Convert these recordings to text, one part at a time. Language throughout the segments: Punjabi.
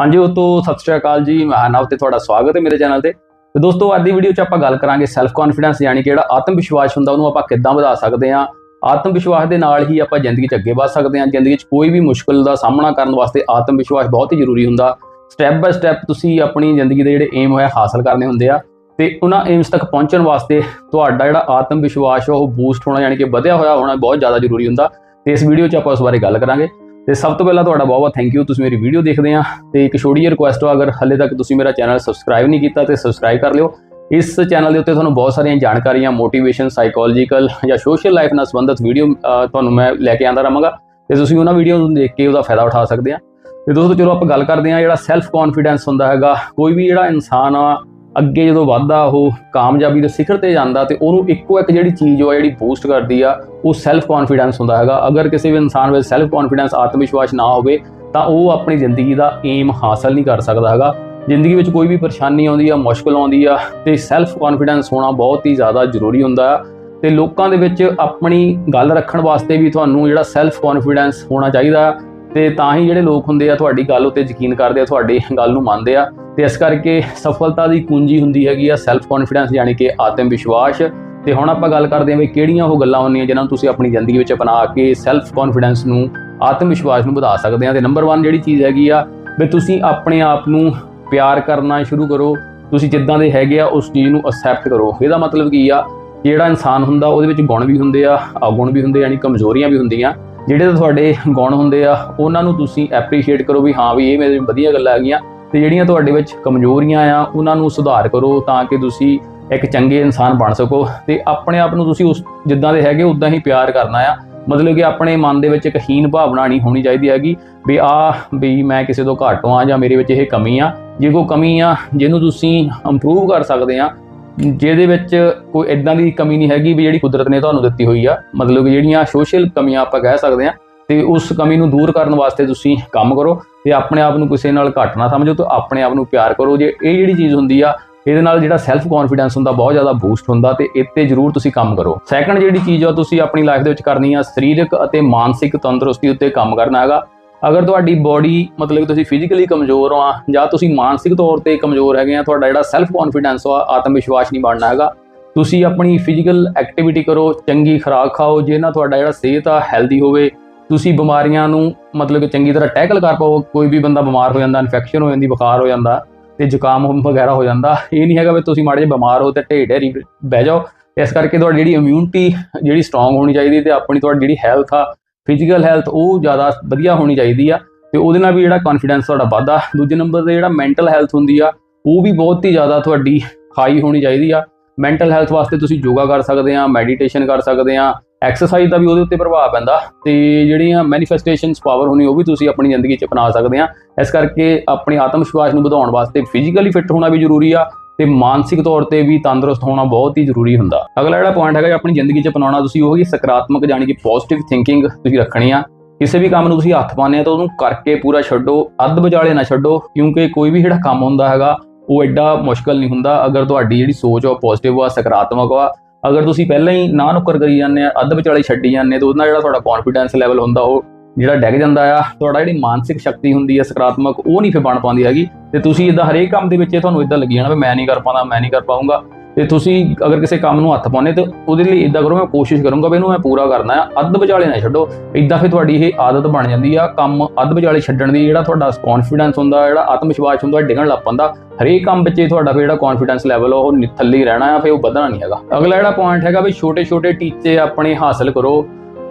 ਹਾਂਜੀ, ਉਹ ਤੋਂ ਸਤਿ ਸ਼੍ਰੀ ਅਕਾਲ ਜੀ। ਮੈਂ ਹਰਨਵ ਤੇ ਤੁਹਾਡਾ ਸਵਾਗਤ ਹੈ ਮੇਰੇ ਚੈਨਲ ਤੇ। ਤੇ ਦੋਸਤੋ, ਅੱਜ ਦੀ ਵੀਡੀਓ 'ਚ ਆਪਾਂ ਗੱਲ ਕਰਾਂਗੇ ਸੈਲਫ ਕੌਨਫੀਡੈਂਸ ਯਾਨੀ ਕਿ ਜਿਹੜਾ ਆਤਮ ਵਿਸ਼ਵਾਸ ਹੁੰਦਾ, ਉਹਨੂੰ ਆਪਾਂ ਕਿੱਦਾਂ ਵਧਾ ਸਕਦੇ ਹਾਂ? ਆਤਮ ਵਿਸ਼ਵਾਸ ਦੇ ਨਾਲ ਹੀ ਆਪਾਂ ਜ਼ਿੰਦਗੀ 'ਚ ਅੱਗੇ ਵਧ ਸਕਦੇ ਹਾਂ। ਜ਼ਿੰਦਗੀ 'ਚ ਕੋਈ ਵੀ ਮੁਸ਼ਕਲ ਦਾ ਸਾਹਮਣਾ ਕਰਨ ਵਾਸਤੇ ਆਤਮ ਵਿਸ਼ਵਾਸ ਬਹੁਤ ਹੀ ਜ਼ਰੂਰੀ ਹੁੰਦਾ। ਸਟੈਪ ਬਾਏ ਸਟੈਪ ਤੁਸੀਂ ਆਪਣੀ ਜ਼ਿੰਦਗੀ ਦੇ ਜਿਹੜੇ ਏਮ ਹੋਇਆ ਹਾਸਲ ਕਰਨੇ ਹੁੰਦੇ ਆ। ਤੇ ਉਹਨਾਂ ਏਮਸ ਤੱਕ ਪਹੁੰਚਣ ਵਾਸਤੇ ਤੁਹਾਡਾ ਜਿਹੜਾ ਆਤਮ ਵਿਸ਼ਵਾਸ ਆ, ਉਹ ਬੂਸਟ ਹੋਣਾ ਯਾਨੀ ਕਿ ਵਧਿਆ ਹੋਇਆ ਹੋਣਾ ਬਹੁਤ ਜ਼ਿਆਦਾ ਜ਼ਰੂਰੀ ਹੁੰਦਾ। ਤੇ ਇਸ ਵੀਡੀਓ 'ਚ ਆਪਾਂ ਉਸ ਬਾਰੇ ਗੱਲ ਕਰਾਂਗੇ। ਤੇ ਸਭ ਤੋਂ ਪਹਿਲਾਂ ਤੁਹਾਡਾ ਬਹੁਤ ਬਹੁਤ ਥੈਂਕ ਯੂ ਤੁਸੀਂ ਮੇਰੀ ਵੀਡੀਓ ਦੇਖਦੇ ਆ ਤੇ ਇੱਕ ਛੋਟੀ ਜਿਹੀ ਰਿਕੁਐਸਟ ਆ, ਅਗਰ ਹਲੇ ਤੱਕ ਤੁਸੀਂ ਮੇਰਾ ਚੈਨਲ ਸਬਸਕ੍ਰਾਈਬ ਨਹੀਂ ਕੀਤਾ ਤੇ ਸਬਸਕ੍ਰਾਈਬ ਕਰ ਲਿਓ। ਇਸ ਚੈਨਲ ਦੇ ਉੱਤੇ ਤੁਹਾਨੂੰ ਬਹੁਤ ਸਾਰੀਆਂ ਜਾਣਕਾਰੀਆਂ ਮੋਟੀਵੇਸ਼ਨ ਸਾਈਕੋਲੋਜੀਕਲ ਜਾਂ ਸੋਸ਼ਲ ਲਾਈਫ ਨਾਲ ਸੰਬੰਧਿਤ ਵੀਡੀਓ ਤੁਹਾਨੂੰ ਮੈਂ ਲੈ ਕੇ ਆਂਦਾ ਰਹਾਂਗਾ। ਤੇ ਤੁਸੀਂ ਉਹਨਾਂ ਵੀਡੀਓ ਨੂੰ ਦੇਖ ਕੇ ਉਹਦਾ ਫਾਇਦਾ ਉਠਾ ਸਕਦੇ ਆ। ਤੇ ਦੋਸਤੋ, ਚਲੋ ਆਪਾਂ ਗੱਲ ਕਰਦੇ ਆ ਜਿਹੜਾ ਸੈਲਫ ਕੌਨਫੀਡੈਂਸ ਹੁੰਦਾ ਹੈਗਾ। ਕੋਈ ਵੀ ਜਿਹੜਾ ਇਨਸਾਨ ਆ ਅੱਗੇ ਜਦੋਂ ਵੱਧਦਾ ਉਹ ਕਾਮਯਾਬੀ ਦੇ ਸਿਖਰ ਤੇ ਜਾਂਦਾ ਤੇ ਉਹਨੂੰ ਇੱਕੋ ਇੱਕ ਜਿਹੜੀ ਚੀਜ਼ ਉਹ ਆ, ਜਿਹੜੀ ਬੂਸਟ ਕਰਦੀ ਆ, ਉਹ ਸੈਲਫ ਕੌਨਫੀਡੈਂਸ ਹੁੰਦਾ ਹੈਗਾ। ਅਗਰ ਕਿਸੇ ਵੀ ਇਨਸਾਨ ਵਿੱਚ ਸੈਲਫ ਕੌਨਫੀਡੈਂਸ ਆਤਮ ਵਿਸ਼ਵਾਸ ਨਾ ਹੋਵੇ, ਤਾਂ ਉਹ ਆਪਣੀ ਜ਼ਿੰਦਗੀ ਦਾ ਏਮ ਹਾਸਲ ਨਹੀਂ ਕਰ ਸਕਦਾ ਹੈਗਾ। ਜ਼ਿੰਦਗੀ ਵਿੱਚ ਕੋਈ ਵੀ ਪਰੇਸ਼ਾਨੀ ਆਉਂਦੀ ਆ, ਮੁਸ਼ਕਲ ਆਉਂਦੀ ਆ, ਤੇ ਸੈਲਫ ਕੌਨਫੀਡੈਂਸ ਹੋਣਾ ਬਹੁਤ ਹੀ ਜ਼ਿਆਦਾ ਜ਼ਰੂਰੀ ਹੁੰਦਾ ਆ। ਤੇ ਲੋਕਾਂ ਦੇ ਵਿੱਚ ਆਪਣੀ ਗੱਲ ਰੱਖਣ ਵਾਸਤੇ ਵੀ ਤੁਹਾਨੂੰ ਜਿਹੜਾ ਸੈਲਫ ਕੌਨਫੀਡੈਂਸ ਹੋਣਾ ਚਾਹੀਦਾ ਤੇ ਤਾਂ ਹੀ ਜਿਹੜੇ ਲੋਕ ਹੁੰਦੇ ਆ, ਤੁਹਾਡੀ ਗੱਲ ਉੱਤੇ ਯਕੀਨ ਕਰਦੇ ਆ, ਤੁਹਾਡੀ ਗੱਲ ਨੂੰ ਮੰਨਦੇ ਆ। ਤੇ ਇਸ ਕਰਕੇ ਸਫਲਤਾ ਦੀ ਕੁੰਜੀ ਹੁੰਦੀ ਹੈਗੀ ਆ ਸੈਲਫ ਕੌਨਫੀਡੈਂਸ ਯਾਨੀ ਕਿ ਆਤਮ ਵਿਸ਼ਵਾਸ ਤੇ ਹੁਣ ਆਪਾਂ ਗੱਲ ਕਰਦੇ ਹਾਂ ਵੀ ਕਿਹੜੀਆਂ ਉਹ ਗੱਲਾਂ ਹੁੰਦੀਆਂ ਜਿਨ੍ਹਾਂ ਨੂੰ ਤੁਸੀਂ ਆਪਣੀ ਜ਼ਿੰਦਗੀ ਵਿੱਚ ਅਪਣਾ ਕੇ ਸੈਲਫ ਕੌਨਫੀਡੈਂਸ ਨੂੰ ਆਤਮ ਵਿਸ਼ਵਾਸ ਨੂੰ ਵਧਾ ਸਕਦੇ ਆ ਤੇ ਨੰਬਰ 1 ਜਿਹੜੀ ਚੀਜ਼ ਹੈਗੀ ਆ, ਵੀ ਤੁਸੀਂ ਆਪਣੇ ਆਪ ਨੂੰ ਪਿਆਰ ਕਰਨਾ ਸ਼ੁਰੂ ਕਰੋ। ਤੁਸੀਂ ਜਿੱਦਾਂ ਦੇ ਹੈਗੇ ਆ, ਉਸ ਚੀਜ਼ ਨੂੰ ਅਸੈਪਟ ਕਰੋ। ਇਹਦਾ ਮਤਲਬ ਕੀ ਆ, ਜਿਹੜਾ ਇਨਸਾਨ ਹੁੰਦਾ, ਉਹਦੇ ਵਿੱਚ ਗੁਣ ਵੀ ਹੁੰਦੇ ਆ, ਅਗੁਣ ਵੀ ਹੁੰਦੇ ਯਾਨੀ ਕਮਜ਼ੋਰੀਆਂ ਵੀ ਹੁੰਦੀਆਂ। ਜਿਹੜੇ ਤਾਂ ਤੁਹਾਡੇ ਗੁਣ ਹੁੰਦੇ ਆ, ਉਹਨਾਂ ਨੂੰ ਤੁਸੀਂ ਐਪਰੀਸ਼ੀਏਟ ਕਰੋ ਵੀ ਹਾਂ ਵੀ ਇਹ ਮੇਰੇ ਵਧੀਆ ਗੱਲਾਂ ਹੈਗੀਆਂ। ਤੇ ਜਿਹੜੀਆਂ ਤੁਹਾਡੇ ਵਿੱਚ ਕਮਜ਼ੋਰੀਆਂ ਆ, ਉਹਨਾਂ ਨੂੰ ਸੁਧਾਰ ਕਰੋ ਤਾਂ ਕਿ ਤੁਸੀਂ ਇੱਕ ਚੰਗੇ ਇਨਸਾਨ ਬਣ ਸਕੋ। ਤੇ ਆਪਣੇ ਆਪ ਨੂੰ ਤੁਸੀਂ ਉਸ ਜਿੱਦਾਂ ਦੇ ਹੈਗੇ ਉਦਾਂ ਹੀ ਪਿਆਰ ਕਰਨਾ ਆ। ਮਤਲਬ ਕਿ ਆਪਣੇ ਮਨ ਦੇ ਵਿੱਚ ਇੱਕ ਹੀਨ ਭਾਵਨਾ ਨਹੀਂ ਹੋਣੀ ਚਾਹੀਦੀ ਹੈਗੀ ਵੀ ਆ ਵੀ ਮੈਂ ਕਿਸੇ ਤੋਂ ਘੱਟ ਹਾਂ ਜਾਂ ਮੇਰੇ ਵਿੱਚ ਇਹ ਕਮੀ ਆ। ਜੇ ਕੋਈ ਕਮੀ ਆ, ਜਿਹਨੂੰ ਤੁਸੀਂ ਇੰਪਰੂਵ ਕਰ ਸਕਦੇ ਆ, ਜਿਹਦੇ ਵਿੱਚ ਕੋਈ ਇਦਾਂ ਦੀ ਕਮੀ ਨਹੀਂ ਹੈਗੀ ਵੀ ਜਿਹੜੀ ਕੁਦਰਤ ਨੇ ਤੁਹਾਨੂੰ ਦਿੱਤੀ ਹੋਈ ਆ। ਮਤਲਬ ਕਿ ਜਿਹੜੀਆਂ ਸੋਸ਼ਲ ਕਮੀਆਂ ਆਪਾਂ ਕਹਿ ਸਕਦੇ ਆ ਤੇ ਉਸ ਕਮੀ ਨੂੰ ਦੂਰ ਕਰਨ ਵਾਸਤੇ ਤੁਸੀਂ ਕੰਮ ਕਰੋ ਤੇ ਆਪਣੇ ਆਪ ਨੂੰ ਕਿਸੇ ਨਾਲ ਘੱਟ ਨਾ ਸਮਝੋ ਤੇ ਆਪਣੇ ਆਪ ਨੂੰ ਪਿਆਰ ਕਰੋ। ਜੇ ਇਹ ਜਿਹੜੀ ਚੀਜ਼ ਹੁੰਦੀ ਆ, ਇਹਦੇ ਨਾਲ ਜਿਹੜਾ ਸੈਲਫ ਕੌਨਫੀਡੈਂਸ ਹੁੰਦਾ, ਬਹੁਤ ਜ਼ਿਆਦਾ ਬੂਸਟ ਹੁੰਦਾ ਤੇ ਇੱਥੇ ਜ਼ਰੂਰ ਤੁਸੀਂ ਕੰਮ ਕਰੋ। ਸੈਕੰਡ ਜਿਹੜੀ ਚੀਜ਼ ਆ, ਤੁਸੀਂ ਆਪਣੀ ਲਾਈਫ ਦੇ ਵਿੱਚ ਕਰਨੀ ਆ, ਸਰੀਰਕ ਅਤੇ ਮਾਨਸਿਕ ਤੰਦਰੁਸਤੀ ਉੱਤੇ ਕੰਮ ਕਰਨਾ ਹੈਗਾ। ਅਗਰ ਤੁਹਾਡੀ ਬਾਡੀ ਮਤਲਬ ਤੁਸੀਂ ਫਿਜ਼ੀਕਲੀ ਕਮਜ਼ੋਰ ਆ, ਜਾਂ ਤੁਸੀਂ ਮਾਨਸਿਕ ਤੌਰ ਤੇ ਕਮਜ਼ੋਰ ਹੈਗੇ ਆ, ਤੁਹਾਡਾ ਜਿਹੜਾ ਸੈਲਫ ਕੌਨਫੀਡੈਂਸ ਆ ਆਤਮ ਵਿਸ਼ਵਾਸ ਨਹੀਂ ਬਣਨਾ ਹੈਗਾ। ਤੁਸੀਂ ਆਪਣੀ ਫਿਜ਼ੀਕਲ ਐਕਟੀਵਿਟੀ ਕਰੋ, ਚੰਗੀ ਖੁਰਾਕ ਖਾਓ, ਜਿਹਦੇ ਨਾਲ ਤੁਹਾਡਾ ਜਿਹੜਾ ਸਿਹਤ ਆ ਹੈਲਦੀ ਹੋਵੇ। ਤੁਸੀਂ ਬਿਮਾਰੀਆਂ ਨੂੰ ਮਤਲਬ ਕਿ ਚੰਗੀ ਤਰ੍ਹਾਂ ਟੈਕਲ ਕਰ ਪਾਓ, ਕੋਈ ਵੀ ਬੰਦਾ ਬਿਮਾਰ ਹੋ ਜਾਂਦਾ ਇਨਫੈਕਸ਼ਨ ਹੋ ਜਾਂਦੀ, ਬੁਖਾਰ ਹੋ ਜਾਂਦਾ ਤੇ ਜ਼ੁਕਾਮ ਵਗੈਰਾ ਹੋ ਜਾਂਦਾ, ਇਹ ਨਹੀਂ ਹੈਗਾ ਵੀ ਤੁਸੀਂ ਮਾੜੇ ਜਿਹੇ ਬਿਮਾਰ ਹੋ ਤੇ ਢੇਡ ਢੇਰੀ ਬਹਿ ਜਾਓ। ਇਸ ਕਰਕੇ ਤੁਹਾਡੀ ਜਿਹੜੀ ਇਮਿਊਨਿਟੀ ਜਿਹੜੀ ਸਟਰੋਂਗ ਹੋਣੀ ਚਾਹੀਦੀ ਤੇ ਆਪਣੀ ਤੁਹਾਡੀ ਜਿਹੜੀ ਹੈਲਥ ਆ ਫਿਜ਼ੀਕਲ ਹੈਲਥ ਉਹ ਜ਼ਿਆਦਾ ਵਧੀਆ ਹੋਣੀ ਚਾਹੀਦੀ ਆ ਤੇ ਉਹਦੇ ਨਾਲ ਵੀ ਜਿਹੜਾ ਕੌਨਫੀਡੈਂਸ ਤੁਹਾਡਾ ਵੱਧਦਾ। ਦੂਜੇ ਨੰਬਰ ਤੇ ਜਿਹੜਾ ਮੈਂਟਲ ਹੈਲਥ ਹੁੰਦੀ ਆ, ਉਹ ਵੀ ਬਹੁਤ ਹੀ ਜ਼ਿਆਦਾ ਤੁਹਾਡੀ ਹਾਈ ਹੋਣੀ ਚਾਹੀਦੀ ਆ। ਮੈਂਟਲ ਹੈਲਥ ਵਾਸਤੇ ਤੁਸੀਂ ਯੋਗਾ ਕਰ ਸਕਦੇ ਆ ਮੈਡੀਟੇਸ਼ਨ ਕਰ ਸਕਦੇ ਆ ਐਕਸਰਸਾਈਜ਼ ਦਾ ਵੀ ਉਹਦੇ ਉੱਤੇ ਪ੍ਰਭਾਵ ਪੈਂਦਾ ਤੇ ਜਿਹੜੀਆਂ ਮੈਨੀਫੈਸਟੇਸ਼ਨਸ ਪਾਵਰ ਹੋਣੀ ਉਹ ਵੀ ਤੁਸੀਂ ਆਪਣੀ ਜ਼ਿੰਦਗੀ 'ਚ ਅਪਣਾ ਸਕਦੇ ਆ। ਇਸ ਕਰਕੇ ਆਪਣੇ ਆਤਮ ਵਿਸ਼ਵਾਸ ਨੂੰ ਵਧਾਉਣ ਵਾਸਤੇ ਫਿਜ਼ੀਕਲੀ ਫਿੱਟ ਹੋਣਾ ਵੀ ਜ਼ਰੂਰੀ ਆ ਤੇ ਮਾਨਸਿਕ ਤੌਰ ਤੇ ਵੀ ਤੰਦਰੁਸਤ ਹੋਣਾ ਬਹੁਤ ਹੀ ਜ਼ਰੂਰੀ ਹੁੰਦਾ। ਅਗਲਾ ਜਿਹੜਾ ਪੁਆਇੰਟ ਹੈਗਾ ਆਪਣੀ ਜ਼ਿੰਦਗੀ 'ਚ ਅਪਣਾਉਣਾ, ਤੁਸੀਂ ਉਹ ਹੀ ਸਕਾਰਾਤਮਕ ਜਾਨੀ ਕਿ ਪੋਜ਼ਿਟਿਵ ਥਿੰਕਿੰਗ ਤੁਸੀਂ ਰੱਖਣੀ ਆ। ਕਿਸੇ ਵੀ ਕੰਮ ਨੂੰ ਤੁਸੀਂ ਹੱਥ ਪਾਉਂਦੇ ਆ ਤਾਂ ਉਹਨੂੰ ਕਰਕੇ ਪੂਰਾ ਛੱਡੋ, ਅੱਧ ਵਿਚਾਲੇ ਨਾ ਛੱਡੋ, ਕਿਉਂਕਿ ਕੋਈ ਵੀ ਜਿਹੜਾ ਕੰਮ ਹੁੰਦਾ ਹੈਗਾ, ਉਹ ਐਡਾ ਮੁਸ਼ਕਲ ਨਹੀਂ ਹੁੰਦਾ। ਅਗਰ ਤੁਹਾਡੀ ਜਿਹੜੀ ਸੋਚ ਆ ਪੋਜ਼ਿਟਿਵ ਆ, ਸਕਾਰਾਤਮਕ ਆ ਅਗਰ ਤੁਸੀਂ ਪਹਿਲਾਂ ਹੀ ਨਾ ਨੁੱਕਰ ਕਰੀ ਜਾਂਦੇ ਆ, ਅੱਧ ਵਿਚਾਲੇ ਛੱਡੀ ਜਾਂਦੇ ਤਾਂ ਉਹਦੇ ਜਿਹੜਾ ਤੁਹਾਡਾ ਕੌਨਫੀਡੈਂਸ ਲੈਵਲ ਹੁੰਦਾ, ਉਹ ਜਿਹੜਾ ਡਿੱਗ ਜਾਂਦਾ ਆ, ਤੁਹਾਡਾ ਜਿਹੜੀ ਮਾਨਸਿਕ ਸ਼ਕਤੀ ਹੁੰਦੀ ਹੈ ਸਕਾਰਾਤਮਕ, ਉਹ ਨਹੀਂ ਫਿਰ ਬਣ ਪਾਉਂਦੀ ਹੈਗੀ। ਤੇ ਤੁਸੀਂ ਇਦਾਂ ਹਰੇਕ ਕੰਮ ਦੇ ਵਿੱਚ ਤੁਹਾਨੂੰ ਇਦਾਂ ਲੱਗੀ ਜਾਣਾ ਵੀ ਮੈਂ ਨਹੀਂ ਕਰ ਪਾਉਂਦਾ, ਮੈਂ ਨਹੀਂ ਕਰ ਪਾਉਂਗਾ। ਤੇ ਤੁਸੀਂ ਅਗਰ ਕਿਸੇ ਕੰਮ ਨੂੰ ਹੱਥ ਪਾਉਨੇ ਤੇ ਉਹਦੇ ਲਈ ਇਦਾਂ ਕਰੋ, ਮੈਂ ਕੋਸ਼ਿਸ਼ ਕਰੂੰਗਾ ਵੀ ਇਹਨੂੰ ਮੈਂ ਪੂਰਾ ਕਰਨਾ ਆ। ਅੱਧ ਵਿਚਾਲੇ ਨਾ ਛੱਡੋ। ਇਦਾਂ ਫਿਰ ਤੁਹਾਡੀ ਇਹ ਆਦਤ ਬਣ ਜਾਂਦੀ ਆ, ਕੰਮ ਅੱਧ ਵਿਚਾਲੇ ਛੱਡਣ ਦੀ ਜਿਹੜਾ ਤੁਹਾਡਾ ਕੌਨਫੀਡੈਂਸ ਹੁੰਦਾ, ਜਿਹੜਾ ਆਤਮ ਵਿਸ਼ਵਾਸ ਹੁੰਦਾ ਡਿੱਗਣ ਲੱਗ ਪੈਂਦਾ। ਹਰੇਕ ਕੰਮ ਵਿੱਚ ਤੁਹਾਡਾ ਫਿਰ ਜਿਹੜਾ ਕੌਨਫੀਡੈਂਸ ਲੈਵਲ ਉਹ ਥੱਲੇ ਹੀ ਰਹਿਣਾ ਆ, ਫਿਰ ਉਹ ਵਧਣਾ ਨਹੀਂ ਹੈਗਾ। ਅਗਲਾ ਜਿਹੜਾ ਪੁਆਇੰਟ ਹੈਗਾ ਵੀ ਛੋਟੇ ਛੋਟੇ ਟੀਚੇ ਆਪਣੇ ਹਾਸਲ ਕਰੋ।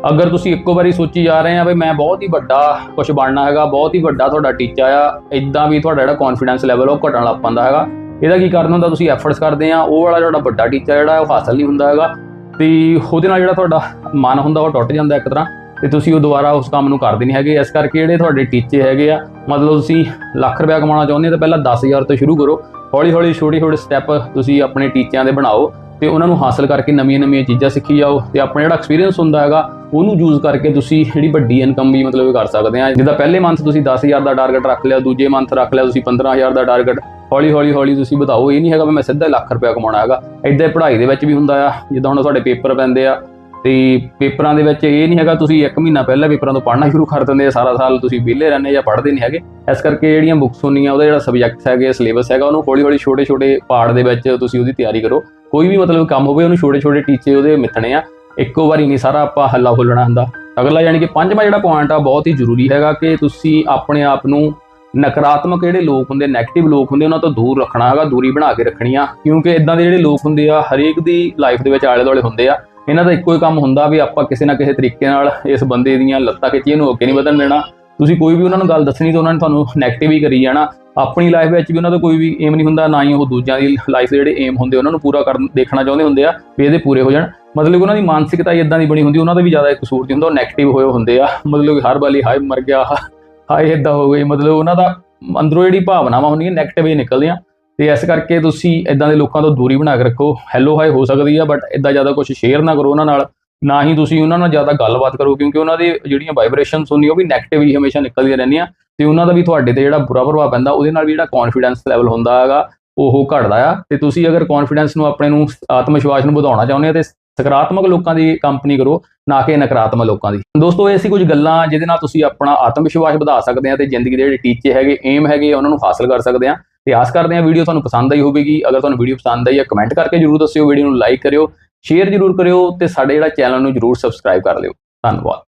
ਅਗਰ ਤੁਸੀਂ ਇੱਕੋ ਵਾਰੀ ਸੋਚੀ ਜਾ ਰਹੇ ਆ ਵੀ ਮੈਂ ਬਹੁਤ ਹੀ ਵੱਡਾ ਕੁਝ ਬਣਨਾ ਹੈਗਾ, ਬਹੁਤ ਹੀ ਵੱਡਾ ਤੁਹਾਡਾ ਟੀਚਾ ਆ ਇਦਾਂ ਵੀ ਤੁਹਾਡਾ ਜਿਹੜਾ ਕੌਨਫੀਡੈਂਸ ਲੈਵਲ ਉਹ ਘਟਣ ਲੱਗ ਪੈਂਦਾ ਹੈਗਾ। ਇਹਦਾ ਕੀ ਕਰਨਾ ਹੁੰਦਾ? ਤੁਸੀਂ ਐਫਰਟਸ ਕਰਦੇ ਆ, ਉਹ ਵਾਲਾ ਜਿਹੜਾ ਵੱਡਾ ਟੀਚਾ ਜਿਹੜਾ, ਉਹ ਹਾਸਲ ਨਹੀਂ ਹੁੰਦਾ ਹੈਗਾ। ਤੇ ਉਹਦੇ ਨਾਲ ਜਿਹੜਾ ਤੁਹਾਡਾ ਮਨ ਹੁੰਦਾ, ਉਹ ਟੁੱਟ ਜਾਂਦਾ ਇੱਕ ਤਰ੍ਹਾਂ। ਤੇ ਤੁਸੀਂ ਉਹ ਦੁਬਾਰਾ ਉਸ ਕੰਮ ਨੂੰ ਕਰਦੇ ਨਹੀਂ ਹੈਗੇ। ਇਸ ਕਰਕੇ ਜਿਹੜੇ ਤੁਹਾਡੇ ਟੀਚੇ ਹੈਗੇ ਆ, ਮਤਲਬ ਤੁਸੀਂ ਲੱਖ ਰੁਪਏ ਕਮਾਉਣਾ ਚਾਹੁੰਦੇ ਆ, ਤਾਂ ਪਹਿਲਾਂ 10000 ਤੋਂ ਸ਼ੁਰੂ ਕਰੋ। ਹੌਲੀ ਹੌਲੀ ਛੋਟੇ ਛੋਟੇ ਸਟੈਪ ਤੁਸੀਂ ਆਪਣੇ ਟੀਚਿਆਂ ਦੇ ਬਣਾਓ। ਤੇ ਉਹਨਾਂ ਨੂੰ ਹਾਸਲ ਕਰਕੇ ਨਵੀਆਂ-ਨਵੀਆਂ ਚੀਜ਼ਾਂ ਸਿੱਖੀ ਜਾਓ ਤੇ ਆਪਣਾ ਜਿਹੜਾ ਐਕਸਪੀਰੀਅੰਸ ਹੁੰਦਾ ਹੈਗਾ, ਉਹਨੂੰ ਯੂਜ਼ ਕਰਕੇ ਤੁਸੀਂ ਜਿਹੜੀ ਵੱਡੀ ਇਨਕਮ ਵੀ ਮਤਲਬ ਕਰ ਸਕਦੇ ਆ। ਜਿੱਦਾਂ ਪਹਿਲੇ ਮੰਥ ਤੁਸੀਂ 10000 ਦਾ ਟਾਰਗੇਟ ਰੱਖ ਲਿਆ, ਦੂਜੇ ਮੰਥ ਰੱਖ ਲਿਆ ਤੁਸੀਂ 15000 ਦਾ ਟਾਰਗੇਟ ਹੌਲੀ ਹੌਲੀ ਹੌਲੀ ਤੁਸੀਂ ਵਧਾਓ। ਇਹ ਨਹੀਂ ਹੈਗਾ ਵੀ ਮੈਂ ਸਿੱਧਾ ਲੱਖ ਰੁਪਏ ਕਮਾਉਣਾ ਹੈਗਾ। ਇਦਾਂ ਪੜ੍ਹਾਈ ਦੇ ਵਿੱਚ ਵੀ ਹੁੰਦਾ ਆ, ਜਿੱਦਾਂ ਹੁਣ ਤੁਹਾਡੇ ਪੇਪਰ ਪੈਂਦੇ ਆ, ਤੇ ਪੇਪਰਾਂ ਦੇ ਵਿੱਚ ਇਹ ਨਹੀਂ ਹੈਗਾ ਤੁਸੀਂ 1 ਮਹੀਨਾ ਪਹਿਲਾਂ ਪੇਪਰਾਂ ਤੋਂ ਪੜ੍ਹਨਾ ਸ਼ੁਰੂ ਕਰ ਦਿੰਦੇ ਆ, ਸਾਰਾ ਸਾਲ ਤੁਸੀਂ ਵਿਹਲੇ ਰਹਿੰਦੇ ਜਾਂ ਪੜ੍ਹਦੇ ਨਹੀਂ ਹੈਗੇ। ਇਸ ਕਰਕੇ ਜਿਹੜੀਆਂ ਬੁੱਕਸ ਹੁੰਦੀਆਂ, ਉਹਦਾ ਜਿਹੜਾ ਸਬਜੈਕਟਸ ਹੈਗੇ ਸਿਲੇਬਸ ਹੈਗਾ, ਉਹਨੂੰ ਹੌਲੀ ਹੌਲੀ ਛੋਟੇ ਛੋਟੇ ਪਾਰਟ ਦੇ ਵਿੱਚ ਤੁਸੀਂ ਉਹਦੀ ਤਿਆਰੀ ਕਰੋ। ਕੋਈ ਵੀ ਮਤਲਬ ਕੰਮ ਹੋਵੇ, ਉਹਨੂੰ ਛੋਟੇ ਛੋਟੇ ਟੀਚੇ ਉਹਦੇ ਮਿੱਥਣੇ ਆ। ਇੱਕੋ ਵਾਰੀ ਨਹੀਂ ਸਾਰਾ ਆਪਾਂ ਹੱਲਾ ਹੁੱਲਣਾ ਹੁੰਦਾ। ਅਗਲਾ ਯਾਨੀ ਕਿ ਪੰਜਵਾਂ ਜਿਹੜਾ ਪੁਆਇੰਟ ਆ, ਬਹੁਤ ਹੀ ਜ਼ਰੂਰੀ ਹੈਗਾ ਕਿ ਤੁਸੀਂ ਆਪਣੇ ਆਪ ਨੂੰ ਨਕਾਰਾਤਮਕ ਜਿਹੜੇ ਲੋਕ ਹੁੰਦੇ 네ਗੇਟਿਵ ਲੋਕ ਹੁੰਦੇ, ਉਹਨਾਂ ਤੋਂ ਦੂਰ ਰੱਖਣਾ ਹੈਗਾ, ਦੂਰੀ ਬਣਾ ਕੇ ਰੱਖਣੀ ਆ ਕਿਉਂਕਿ ਇਦਾਂ ਦੇ ਜਿਹੜੇ ਲੋਕ ਹੁੰਦੇ ਆ, ਹਰੇਕ ਦੀ ਲਾਈਫ ਦੇ ਵਿੱਚ ਆਲੇ ਦੁਆਲੇ ਹੁੰਦੇ ਆ। ਇਹਨਾਂ ਦਾ ਇੱਕੋ ਹੀ ਕੰਮ ਹੁੰਦਾ ਵੀ ਆਪਾਂ ਕਿਸੇ ਨਾ ਕਿਸੇ ਤਰੀਕੇ ਨਾਲ ਇਸ ਬੰਦੇ ਦੀਆਂ ਲੱਤਾਂ ਖਿੱਚੀਆਂ ਨੂੰ ਅੱਗੇ ਨਹੀਂ ਵਧਣ ਦੇਣਾ। ਤੁਸੀਂ ਕੋਈ ਵੀ ਉਹਨਾਂ ਨੂੰ ਗੱਲ ਦੱਸਣੀ ਤਾਂ ਉਹਨਾਂ ਨੇ ਤੁਹਾਨੂੰ 네ਗੇਟਿਵ ਹੀ ਕਰੀ ਜਾਣਾ। ਆਪਣੀ ਲਾਈਫ ਵਿੱਚ ਵੀ ਉਹਨਾਂ ਦਾ ਕੋਈ ਵੀ ਏਮ ਨਹੀਂ ਹੁੰਦਾ, ਨਾ ਹੀ ਉਹ ਦੂਜਿਆਂ ਦੀ ਲਾਈਫ ਦੇ ਜਿਹੜੇ ਏਮ ਹੁੰਦੇ ਉਹਨਾਂ ਨੂੰ ਪੂਰਾ ਕਰਨ, ਦੇਖਣਾ ਚਾਹੁੰਦੇ ਹੁੰਦੇ ਆ ਵੀ ਇਹਦੇ ਪੂਰੇ ਹੋ ਜਾਣ। ਮਤਲਬ ਉਹਨਾਂ ਦੀ ਮਾਨਸਿਕਤਾ ਹੀ ਇਦਾਂ ਦੀ ਬਣੀ ਹੁੰਦੀ, ਉਹਨਾਂ ਦਾ ਵੀ ਜ਼ਿਆਦਾ ਕਸੂਰ ਨਹੀਂ ਹੁੰਦਾ, ਉਹ 네ਗੇਟਿਵ ਹੋਏ ਹੁੰਦੇ ਆ। ਮਤਲਬ ਹਰ ਵਾਲੀ ਹਾਏ ਮਰ ਗਿਆ, ਹਾਏ ਇਦਾਂ ਹੋ ਗਈ ਮਤਲਬ ਉਹਨਾਂ ਦਾ ਅੰਦਰੋਂ ਜਿਹੜੀ ਭਾਵਨਾਵਾਂ ਹੁੰਦੀਆਂ ਨੈਗੇਟਿਵ ਹੀ ਨਿਕਲਦੀਆਂ। ਤੇ ਇਸ ਕਰਕੇ ਤੁਸੀਂ ਇਦਾਂ ਦੇ ਲੋਕਾਂ ਤੋਂ ਦੂਰੀ ਬਣਾ ਕੇ ਰੱਖੋ। ਹੈਲੋ ਹਾਈ ਹੋ ਸਕਦੀ ਆ ਬਟ ਇਦਾਂ ਜ਼ਿਆਦਾ ਕੁਝ ਸ਼ੇਅਰ ਨਾ ਕਰੋ ਉਹਨਾਂ ਨਾਲ। ਨਾ ਹੀ ਤੁਸੀਂ ਉਹਨਾਂ ਨਾਲ ਜ਼ਿਆਦਾ ਗੱਲਬਾਤ ਕਰੋ, ਕਿਉਂਕਿ ਉਹਨਾਂ ਦੀ ਜਿਹੜੀਆਂ ਵਾਈਬ੍ਰੇਸ਼ਨਸ ਹੁੰਦੀਆਂ ਉਹ ਵੀ 네ਗੇਟਿਵ ਹੀ ਹਮੇਸ਼ਾ ਨਿਕਲਦੀਆਂ ਰਹਿੰਦੀਆਂ ਤੇ ਉਹਨਾਂ ਦਾ ਵੀ ਤੁਹਾਡੇ ਤੇ ਜਿਹੜਾ ਬੁਰਾ ਪ੍ਰਭਾਵ ਪੈਂਦਾ, ਉਹਦੇ ਨਾਲ ਵੀ ਜਿਹੜਾ ਕੌਨਫੀਡੈਂਸ ਲੈਵਲ ਹੁੰਦਾ ਹੈਗਾ, ਉਹ ਘਟਦਾ ਆ। ਤੇ ਤੁਸੀਂ ਅਗਰ ਕੌਨਫੀਡੈਂਸ ਨੂੰ ਆਪਣੇ ਨੂੰ ਆਤਮ ਵਿਸ਼ਵਾਸ ਨੂੰ ਵਧਾਉਣਾ ਚਾਹੁੰਦੇ ਹੋ ਤੇ ਸਕਾਰਾਤਮਕ ਲੋਕਾਂ ਦੀ ਕੰਪਨੀ ਕਰੋ, ਨਾ ਕਿ ਨਕਾਰਾਤਮਕ ਲੋਕਾਂ ਦੀ। ਦੋਸਤੋ, ਇਹ ਸੀ ਕੁਝ ਗੱਲਾਂ ਜਿਹਦੇ ਨਾਲ ਤੁਸੀਂ ਆਪਣਾ ਆਤਮ ਵਿਸ਼ਵਾਸ ਵਧਾ ਸਕਦੇ ਆ ਤੇ ਜ਼ਿੰਦਗੀ ਦੇ ਜਿਹੜੇ ਟੀਚੇ ਹੈਗੇ ਏਮ ਹੈਗੇ, ਉਹਨਾਂ ਨੂੰ ਹਾਸਲ ਕਰ ਸਕਦੇ ਆ। ਤੇ ਆਸ ਕਰਦੇ ਆ ਵੀਡੀਓ ਤੁਹਾਨੂੰ ਪਸੰਦ ਆਈ ਹੋਵੇਗੀ। ਅਗਰ ਤੁਹਾਨੂੰ ਵੀਡੀਓ ਪਸੰਦ ਆਈ ਹੈ ਕਮੈਂਟ ਕਰਕੇ ਜਰੂਰ ਦੱਸਿਓ, ਵੀਡੀਓ ਨੂੰ ਲਾਈਕ ਕਰਿਓ। ਸ਼ੇਅਰ ਜਰੂਰ ਕਰਿਓ ਤੇ ਸਾਡੇ ਜਿਹੜਾ ਚੈਨਲ ਨੂੰ ਜਰੂਰ ਸਬਸਕ੍ਰਾਈਬ ਕਰ ਲਿਓ। ਧੰਨਵਾਦ।